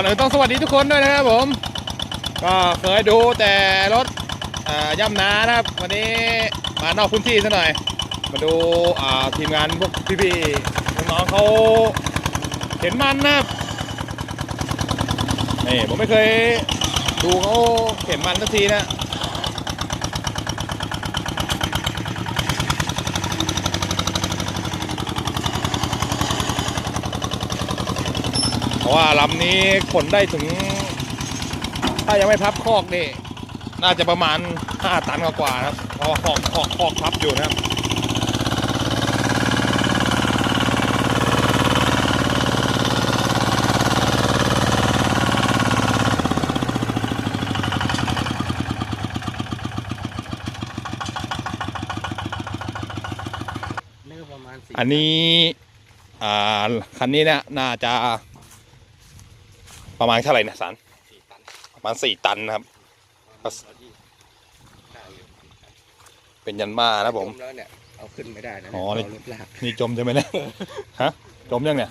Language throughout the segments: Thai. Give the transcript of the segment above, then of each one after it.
อะก่อนอื่นต้องสวัสดีทุกคนด้วยนะครับผม ก็เคยดูแต่รถย่ำนานะครับ วันนี้มานอกพื้นที่ซะหน่อย มาดูทีมงานพวกพี่ๆน้องๆเขาเห็นมันนะครับนี่ผมไม่เคยดูเขาเห็นมันสักทีนะ ราะว่าลำนี้ขนได้ถึง ถ้ายังไม่พับคอกนี่ น่าจะประมาณ 5 ตันกว่าๆนะครับ เพราะว่าคอกคอกคอกพับอยู่นะครับนี่ก็ประมาณสี่อันนี้อ่าคันนี้เนี่ยน่าจะ ประมาณเท่าไหร่นะสันสี่ตันประมาณ4ตันนะครับประมาณที่ได้อยู่เป็นยันมานะผมจแล้วเนี่ยเอาขึ้นไม่ได้นะอ๋อเานี่ รถลากนี่จมใช่ไหมเนี่ย ฮะ จมยังเนี่ย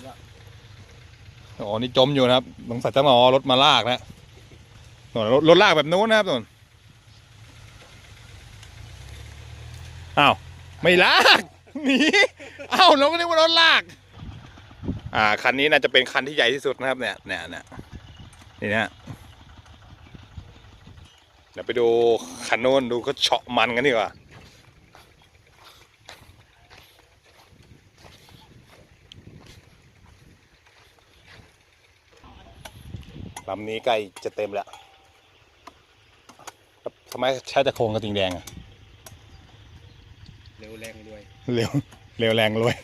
อ๋อ นี่จมอยู่นะครับสงสัยต้องเอารถมาลากนะโน่นรถรถลากแบบนู้นนะครับโน่นอ้าว ไม่ลาก หนีอ้าวเราก็นึกว่ารถลาก อ่า คันนี้น่าจะเป็นคันที่ใหญ่ที่สุดนะครับเนี่ย เนี่ยเนี่ย นี่นะเดี๋ยวไปดูคันโน้นดูเขาเฉาะมันกันดีกว่าลำนี้ใกล้จะเต็มแล้วแล้วทำไมใช้แต่โครงกระติงแดงอะเร็วแรงด้วย เร็ว เร็วแรงรวย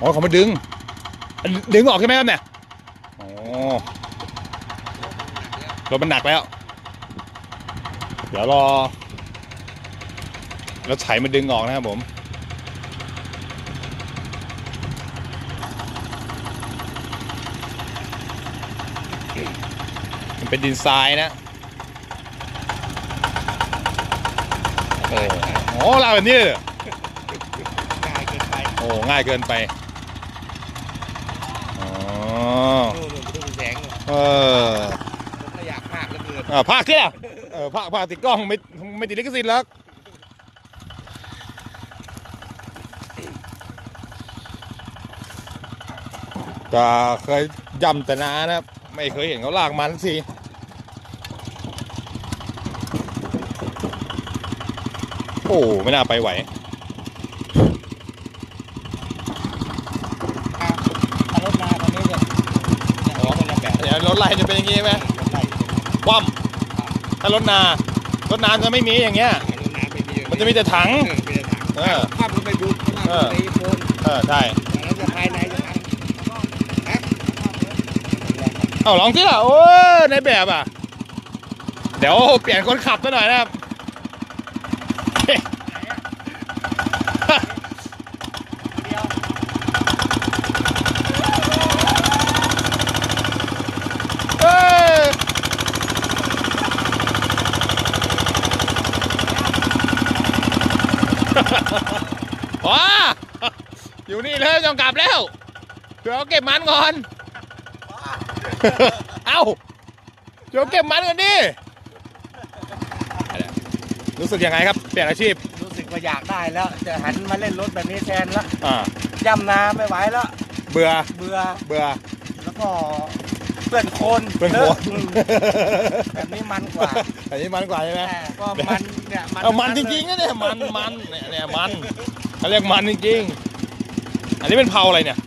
อ๋อเขามาดึงอันดึงออกใช่ไหมครับเนี่ยอ๋อรถมันหนักแล้ว เดี๋ยวรอรถไถมาดึงออกนะครับผมมันเป็นดินทรายนะโอ้โหลากแบบนี้เลยเหรอง่ายเกินไปโอ้ ง่ายเกินไป อ๋อโน่นๆดูแสงเลยเออผมก็อยากพากแล้วเกินอ่าภาคที่ล่ะเออภาคภาคติดกล้องไม่ไม่ติดลิขสิทธิ์แล้วก็เคยย่ำแต่นานะครับไม่เคยเห็นเขาลากมันสักทีโอ้ไม่น่าไปไหว ถ้ารถมาตอนนี้เนี่ยเนี่ยเอาคนละแบบ เดี๋ยว รถไล่จะเป็นอย่างงี้ไหมรถไล่คว่ำถ้ารถนารถนาจะไม่มีอย่างเงี้ยรถน้ำไม่มีมันจะมีแต่ถังเออมีแต่ถังเออภาพมันไปดูภาพเอมันอไปโฟนเออใช่แล้วจะภายในจะทำฮะเอาลองสิล่ะโอ้ยในแบบอะ เดี๋ยวเปลี่ยนคนขับซะหน่อยนะครับ เอ้ย ว้าอยู่นี่เลยต้องกลับแล้วเดี๋ยวเก็บมันก่อน เอ้าเดี๋ยวเก็บมันก่อนดิ รู้สึกยังไงครับ เปลี่ยนอาชีพ รู้สึกว่าอยากได้แล้ว จะหันมาเล่นรถแบบนี้แทนละอ่าย่ำนาไม่ไหวแล้ว เบื่อ เบื่อ เบื่อ แล้วก็ เพื่อนโคนเพื่อนโคนลอะอืมแบบนี้มันกว่าอันนี้มันกว่าใช่ไหม แต่ก็มันเนี่ยมันเอามันจริงๆนะเนี่ยมันมันเนี่ยเนี่ยมันเขาเรียกมันจริงๆ อันนี้เป็นเผาอะไรเนี่ย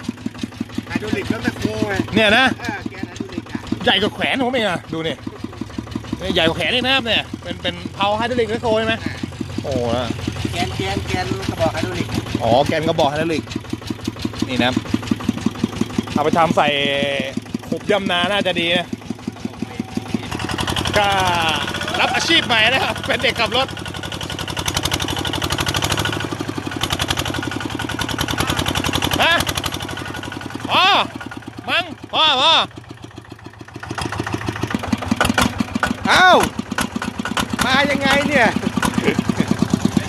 ไฮดรอลิกแล้วแมคโครไงเนี่ยนะ เออแกนไฮดรอลิกอะใหญ่กว่าแขวนผมเองอะดูนี่นี่ใหญ่กว่าแขนอีกนะครับเนี่ย เป็นเป็นเผาไฮดรอลิกแมคโครใช่ไหมโอ้นะแกนแกนแกนกระบอกไฮดรอลิกอ๋อแกนกระบอกไฮดรอลิก นี่นะ เอาไปทำใส่ ขุบยำนาน่าจะดีนะก็รับอาชีพใหม่นะครับเป็นเด็กขับรถฮะพ่อมังพ่อพ่ออ้าวมายังไงเนี่ย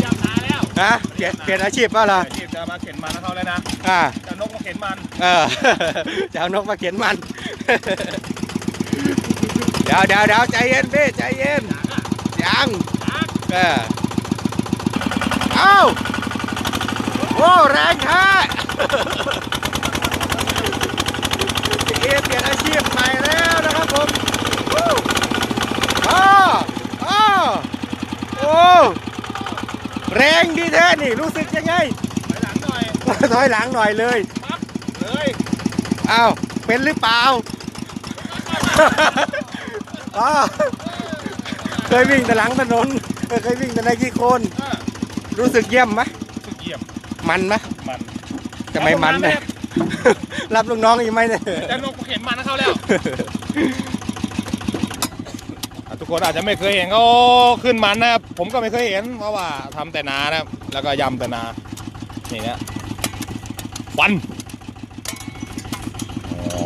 ยำนาแล้วฮะเปลี่ยนเปลี่ยนอาชีพเปล่าล่ะอาชีพจะมาเข็นมันนะเขาเลยนะอ่าจะนกมาเข็นมัน เออจะเอานกมาเข็นมัน เดี๋ยวเดี๋ยวเดี๋ยวใจเย็นพี่ใจเย็นยังเออเอ้าโอ้แรงแท้พี่เอเปลี่ยนอาชีพใหม่แล้วนะครับผมวู้อ้าวอ้าวโอ้แรงดีแท้นี่รู้สึกยังไงไปหลังหน่อยถอยหลังหน่อยเลยปั๊บเลยอ้าวเป็นหรือเปล่า อ้าวเคยวิ่งแต่หลังถนนเออเคยวิ่งแต่ในขี้โคลนเออรู้สึกเยี่ยมไหมสุดเยี่ยมมันไหมมันจะไม่มันเนี่ยรับลูกน้องอีกไหมเนี่ยจะนกมาเข็นมันนะเขาแล้วอะทุกคนอาจจะไม่เคยเห็นเขาขึ้นมันนะครับผมก็ไม่เคยเห็นเพราะว่าทำแต่นานะครับแล้วก็ยำแต่นานี่นะฟันอ๋อ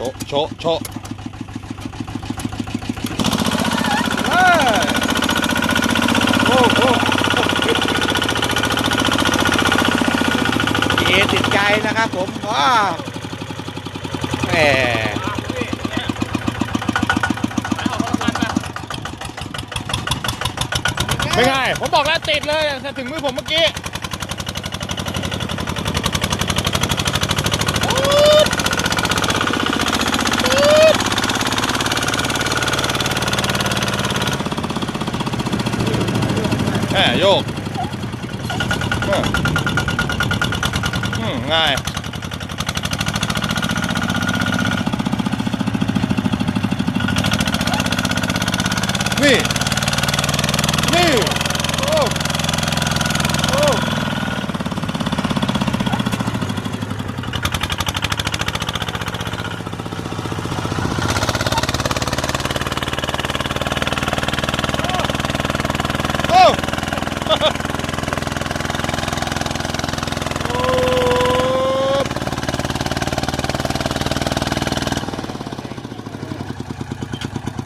ชะโชะโชะเฮ้ยโอ้โหพี่เอติดใจนะครับผมว้าแหมไม่ง่ายผมบอกแล้วติดเลยถ้าถึงมือผมเมื่อกี้ โยกง่าย นี่ นี่ โอ้ โอ้ โอ้ โ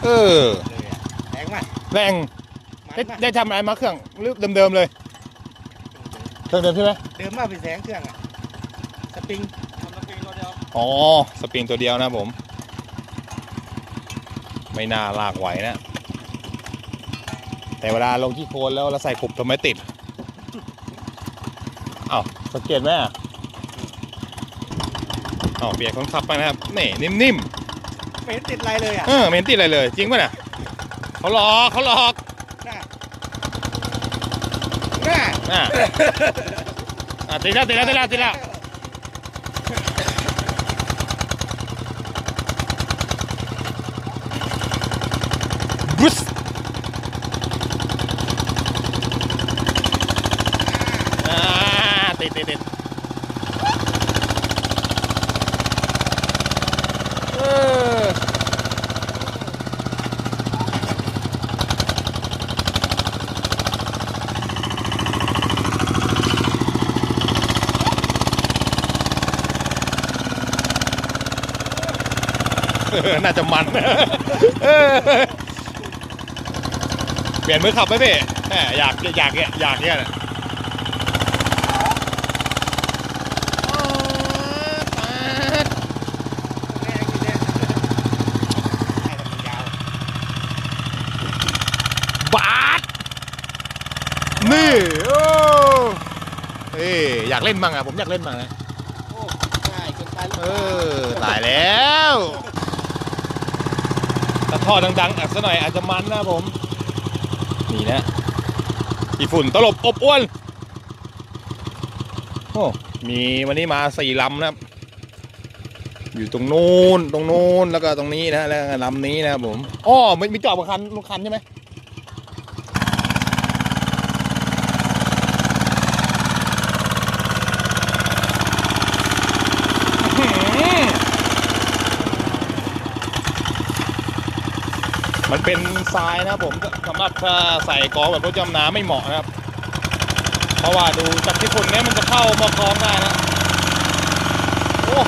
อ้เออแรงมากแรงมันได้มากได้ทำอะไรมาเครื่องหรือเดิมๆเลย เครื่องเดิมใช่ไหมเดิมมากเป็นแสงเครื่องอะสปริงอ๋อสปริงตัวเดียวนะผม ไม่น่าลากไหวนะ แต่เวลาลงที่โคนแล้วเราใส่ขบทำไมติดอ้าวสังเกตไหมอะอ้าวเปลี่ยนคนขับไปนะครับนี่นิ่ม ไม่เห็นติดอะไรเลยอะๆเออไม่เห็นติดอะไรเลย จริงป่ะเนี่ยเขาหลอกเขาหลอกน่าน่าอะอะติดแล้วติดแล้วติดแล้วติดแล้วบุสอ่าติดติดติดเออ เออน่าจะมัน เออเป ลี่ยนมือขับไหมพี่แหมอยากอยากเนี่ยอยากเนี่ยนะแรงอยู่เนี่ยให้มันยาวบาดนี่โอ้เอ้ยอยากเล่นบ้างอะผมอยากเล่นบ้างนะโอ้ง่ายเกินไปหรือเอเปล่าอตายแล้วถ้าท่อดังๆอัดซะหน่อยอาจจะมันนะผม นะอีฝุ่นตลบอบอ้วนโอ้มีวันนี้มาสี่ลำนะครับ อยู่ตรงนู้นตรงนู้นแล้วก็ตรงนี้นะแล้วก็ลำนี้นะครับผมอ๋อมีมีจอบคันบนคันใช่ไหมอื้อหือ มันเป็นทรายนะครับผมสำหรับถ้าใส่กองแบบรถจำน้ำไม่เหมาะนะครับ เพราะว่าดูจากที่ฝุ่นเนี้ยมันจะเข้ามากองได้นะ โอ้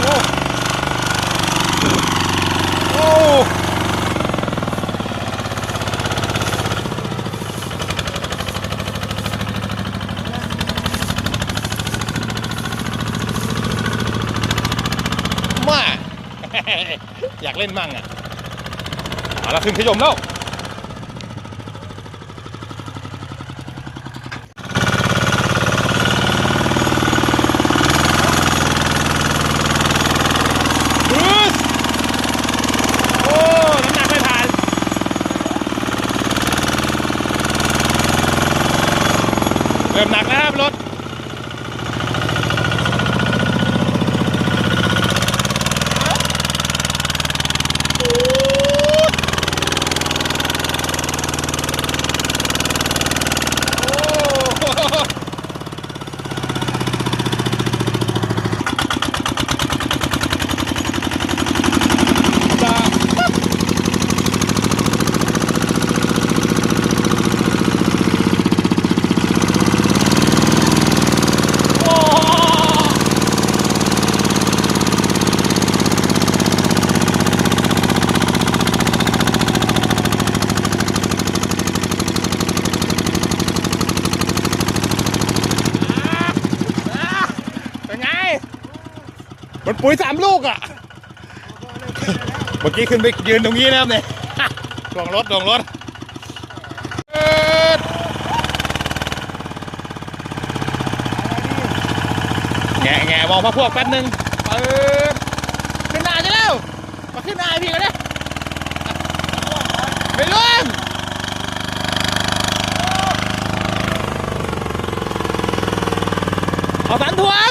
โอ้ โอ้ เล่นมั่งอะ เอาละขึ้นขยมแล้วเริ่มหนักแล้วครับรถ โอ้โหจ้าโอ้เป็นไง มันปุ๋ยสามลูกอะ เมื่อกี้ขึ้นไปยืนตรงนี้นะครับเนี่ยถ่วงรถถ่วงรถแง่แง่มองพระพวกแป๊บนึงเปิดขึ้นหน้าจะแล้วมาขึ้นหน้าให้พี่กันเนี่ยไม่ล่วงเอาสันทวง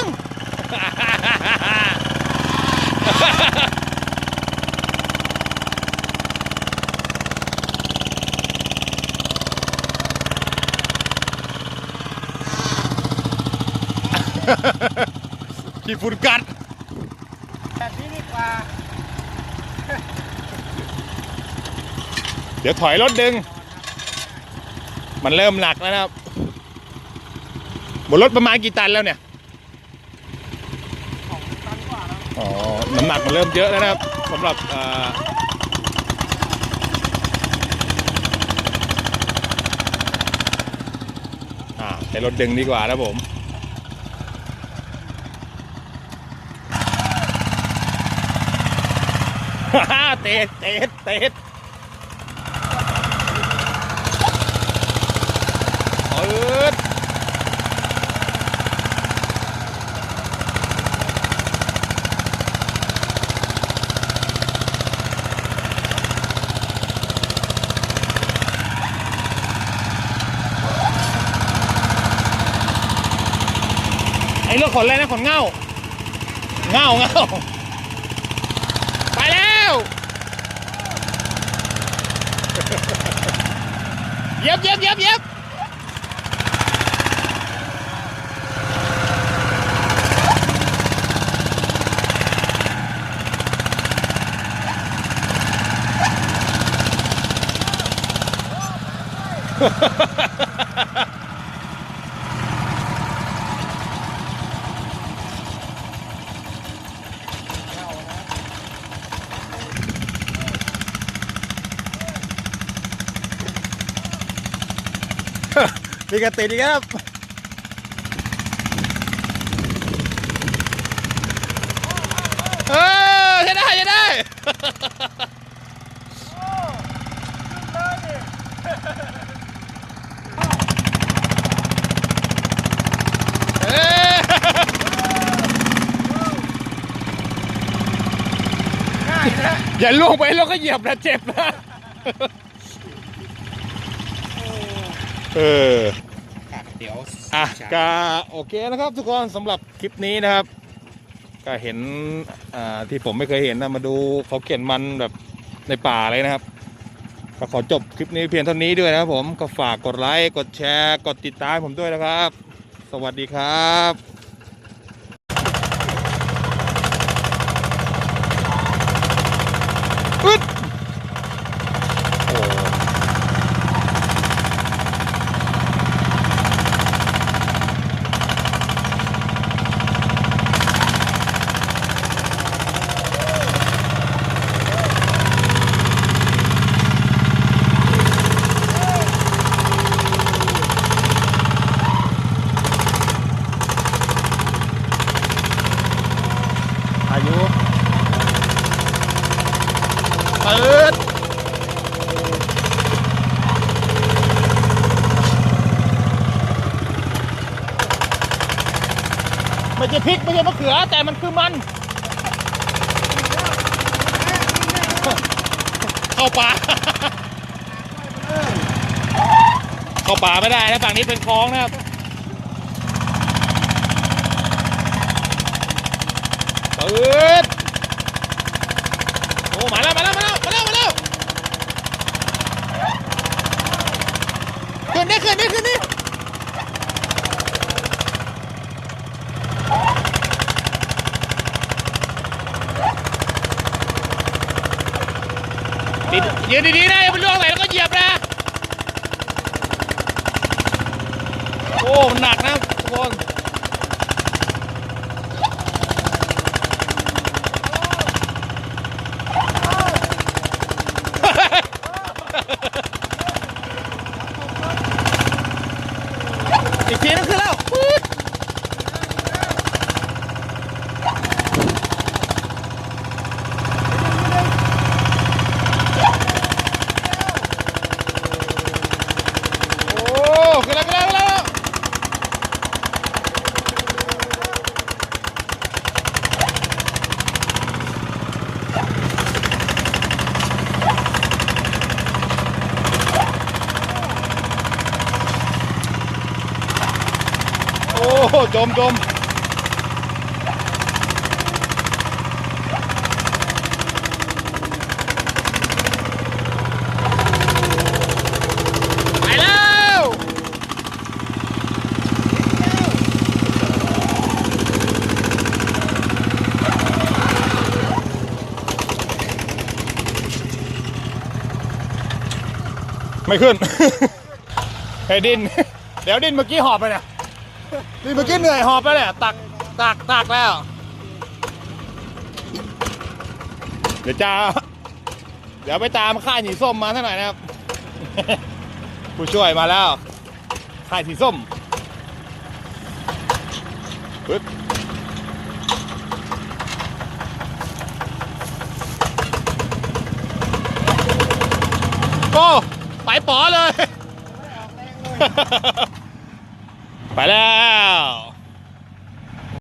ขี้ฝุ่นกัดแบบนี้ดีกว่า เดี๋ยวถอยรถดึง มันเริ่มหนักแล้วนะครับ บนรถประมาณกี่ตันแล้วเนี่ยตันกว่าแล้วอ๋อ น้ำหนักมันเริ่มเยอะแล้วนะครับสำหรับเอ่ออ่าใช้รถดึงดีกว่านะผม ฮ่าฮ่าเตะเตะเตะเอิดไอ้เรื่องขนอะไรนะขนเง่า เง่าเง่าไปแล้ว เหย็บเหย็ บเหย็บเหย็บมีกระติดอีกครับเออใช่ได้ใช่ได้เอ้ยง่ายนะอย่าล่วงไปแล้วก็เหยียบนะเจ็บนะ เออ เดี๋ยวอะก็โอเคนะครับ ทุกคนสำหรับคลิปนี้นะครับ ก็เห็นอ่าที่ผมไม่เคยเห็นนะมาดูเขาเขียนมันแบบในป่าเลยนะครับ ก็ขอจบคลิปนี้เพียงเท่านี้ด้วยนะครับผมก็ฝากกดไลค์กดแชร์ กดติดตามผมด้วยนะครับ สวัสดีครับ ช่มะเขือแต่มันคือมันเข้าป่าเข้าป่าไม่ได้นะฝั่งนี้เป็นคลองนะครับปืดโอ้มาแล้วมาแล้วมาแล้วมาแล้วมาแล้วขึ้นดิขึ้นดิขึ้นดิ ติดยืนดีๆนะอย่าไปล่วงไหลแล้วก็เหยียบนะ โอ้มันหนักนะทุกคน อีกทีนึงขึ้นแล้วปื๊ดโอ้ขึ้นแล้วขึ้นแล้วขึ้นแล้ว โอ้จมจมไปแล้วไม่ขึ้นให้ดิน เดี๋ยวดินเมื่อกี้หอบไปเนี่ย นี่เมื่อกี้เหนื่อยหอบไปเลยตักตักตักแล้ว เดี๋ยวจะเดี๋ยวไปตามค่ายสีส้มมาสักหน่อยนะครับ ผู้ช่วยมาแล้วค่ายสีส้มปึ๊บโอ้ไปป๋อเลย ไปแล้ว